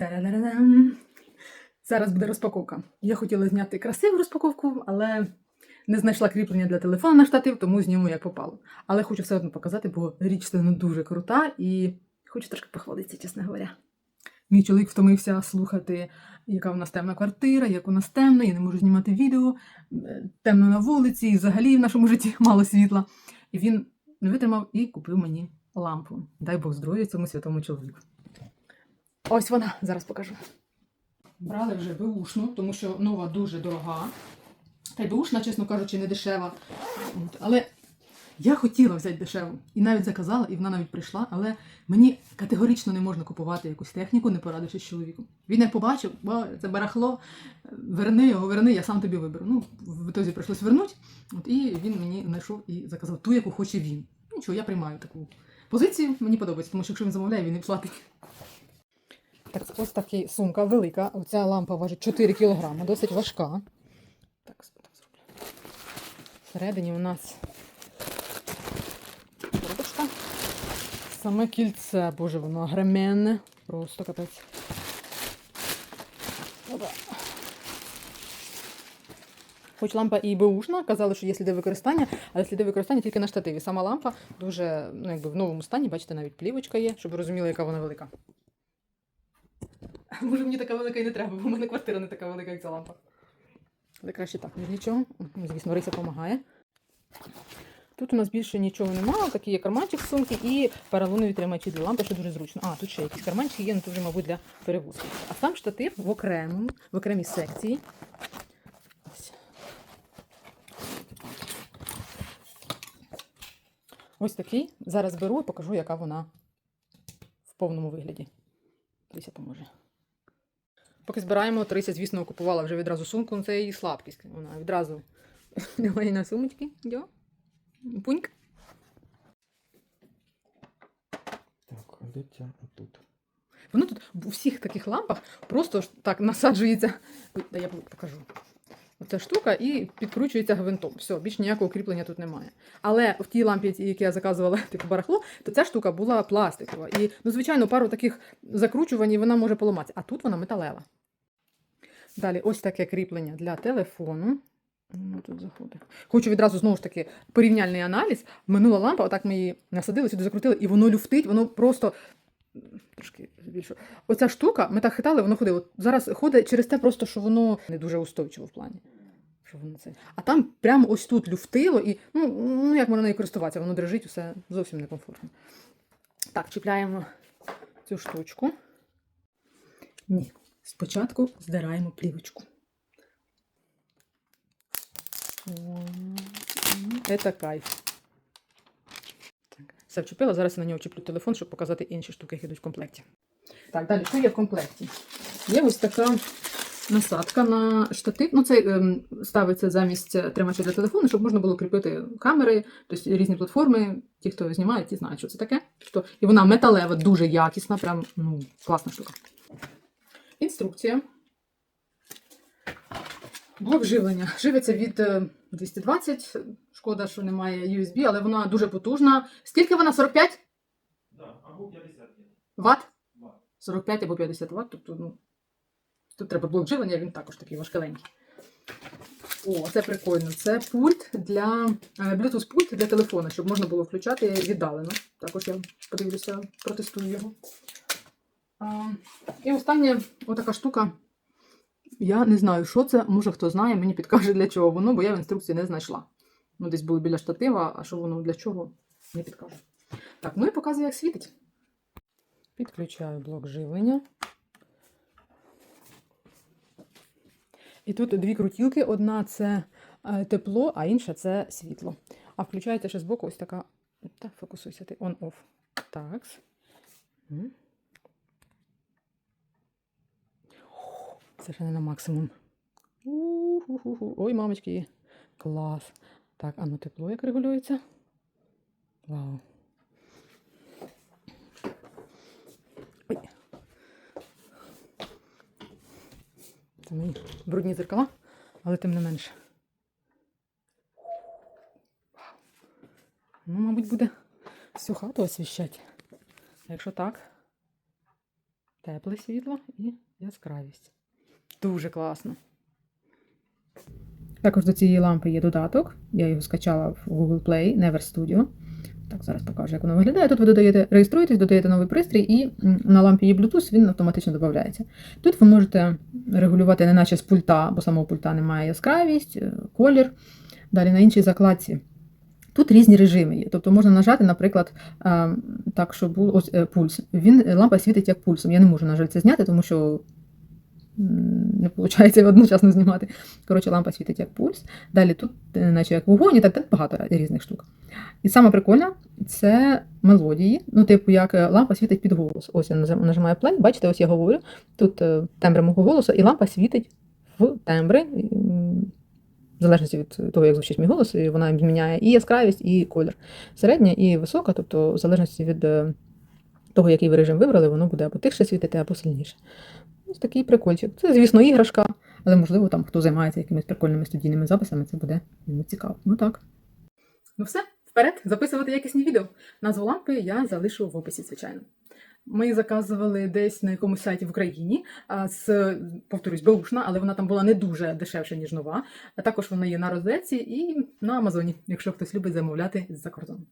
Та-да-да-дам. Зараз буде розпаковка. Я хотіла зняти красиву розпаковку, але не знайшла кріплення для телефона на штатив, тому зніму як попало. Але хочу все одно показати, бо річ ну, дуже крута і хочу трошки похвалитися, чесно говоря. Мій чоловік втомився слухати, яка в нас темна квартира, як у нас темно, я не можу знімати відео, темно на вулиці, і взагалі в нашому житті мало світла. І він не витримав і купив мені лампу. Дай Бог здоров'я цьому святому чоловіку. Ось вона, зараз покажу. Брали вже беушну, тому що нова дуже дорога. Та й беушна, чесно кажучи, не дешева. От, Але я хотіла взяти дешеву. І навіть заказала, і вона навіть прийшла, але мені категорично не можна купувати якусь техніку, не порадившись з чоловіком. Він як побачив, бо це барахло, верни його, верни, я сам тобі виберу. Ну, в ітозі прийшлось вернути. От, і він мені знайшов і заказав ту, яку хоче він. Нічого, я приймаю таку позицію, мені подобається, тому що якщо він замовляє, він і платить. Так, ось така сумка велика. Оця лампа важить 4 кг, досить важка. Так, так зроблю. Всередині у нас коробочка. Саме кільце, боже, воно агременне. Просто капець. Хоч лампа і беушна, казали, що є сліди використання, але сліди використання тільки на штативі. Сама лампа дуже ну, якби в новому стані, бачите, навіть плівочка є, щоб ви розуміли, яка вона велика. Може, мені така велика і не треба, бо в мене квартира не така велика, як ця лампа. Але краще так, ніж нічого. Ну, Звісно, Риса допомагає. Тут у нас більше нічого немає, такий є карманчик сумки і поролонові тримачі для лампи, що дуже зручно. А, тут ще якісь карманчики є, ну тут вже, мабуть, для перевозки. А сам штатив в окремому, в окремій секції. Ось. Ось такий. Зараз беру і покажу, яка вона в повному вигляді. Трися поможе. Поки збираємо, Трися, звісно, купувала вже відразу сумку, ну це її слабкість. Вона відразу давай на сумочки. Йо. Пуньк. Так, а де ця отут? Воно тут у всіх таких лампах просто так насаджується. Я покажу. Оця штука і підкручується гвинтом. Все, більш ніякого кріплення тут немає. Але в тій лампі, які я заказувала, типу барахло, то ця штука була пластикова. І, ну, звичайно, пару таких закручувань вона може поламатися. А тут вона металева. Далі, ось таке кріплення для телефону. Ну, тут. Хочу відразу знову ж таки порівняльний аналіз. Минула лампа, отак ми її насадили, сюди закрутили, і воно люфтить, воно просто трошки більше. Оця штука, ми так хитали, воно ходило. Зараз ходить через те, просто що воно не дуже устойчиво в плані. Що воно це. А там прямо ось тут люфтило, і ну, ну як можна нею користуватися, воно дрижить, все зовсім некомфортно. Так, чіпляємо цю штучку. Ні. Спочатку здираємо плівочку. Це кайф. Все вчепила, зараз я на нього чіплю телефон, щоб показати інші штуки, які йдуть в комплекті. Так, далі, що є в комплекті? Є ось така насадка на штатив. Ну, це ем, ставиться замість е, тримача для телефону, щоб можна було кріпити камери, тобто різні платформи. Ті, хто знімає, ті знають, що це таке. І вона металева, дуже якісна, прям ну, класна штука. Інструкція. Блок живлення. Живиться від е, 220. Шкода, що немає USB, але вона дуже потужна. Скільки вона? 45 Да, або 50 є. Ват. 45 або 50 Вт. Тобто, ну, тут треба блок живлення, він також такий важкеленький. О, це прикольно. Це пульт для е, Bluetooth пульт для телефона, щоб можна було включати віддалено. Також я подивлюся, протестую його. А, і остання отака штука. Я не знаю, що це. Може, хто знає, мені підкаже, для чого воно, бо я в інструкції не знайшла. Ну, десь було біля штатива, а що воно для чого, не підкаже. Так, ну і показую, як світить. Підключаю блок живлення. І тут дві крутілки. Одна це е, тепло, а інша це світло. А включається ще збоку ось така. Так, фокусуйся ти on-off. Так. Це ще не на максимум. У-ху-ху-ху. Ой, мамочки. Клас. Так, а ну тепло як регулюється. Вау. Це мої брудні зеркала, але тим не менше. Ну, мабуть, буде всю хату освіщати. Якщо так, тепле світло і яскравість. Дуже класно. Також до цієї лампи є додаток. Я його скачала в Google Play Never Studio. Так, зараз покажу, як воно виглядає. Тут ви додаєте, реєструєтесь, додаєте новий пристрій, і на лампі є Bluetooth він автоматично додається. Тут ви можете регулювати не наче з пульта, бо самого пульта немає яскравість, е, колір. Далі на іншій закладці. Тут різні режими є. Тобто можна нажати, наприклад, е, так, щоб був ось е, пульс. Він лампа світить як пульсом. Я не можу, на жаль, це зняти, тому що не виходить одночасно знімати. Коротше, лампа світить як пульс. Далі тут, наче як вогонь, і так, так багато різних штук. І саме прикольне це мелодії. Ну, типу, як е, лампа світить під голос. Ось я нажимаю play, бачите, ось я говорю. Тут е, тембр мого голосу, і лампа світить в тембри. В залежності від того, як звучить мій голос, і вона зміняє і яскравість, і колір. Середня і висока, тобто в залежності від е, того, який ви режим вибрали, воно буде або тихше світити, або сильніше. Ось такий прикольчик. Це, звісно, іграшка, але можливо, там хто займається якимись прикольними студійними записами, це буде йому цікаво. Ну так. Ну все, вперед, записувати якісні відео. Назву лампи я залишу в описі, звичайно. Ми заказували десь на якомусь сайті в Україні, з, повторюсь, беушна, але вона там була не дуже дешевша, ніж нова. Також вона є на розетці і на Амазоні, якщо хтось любить замовляти з-за кордону.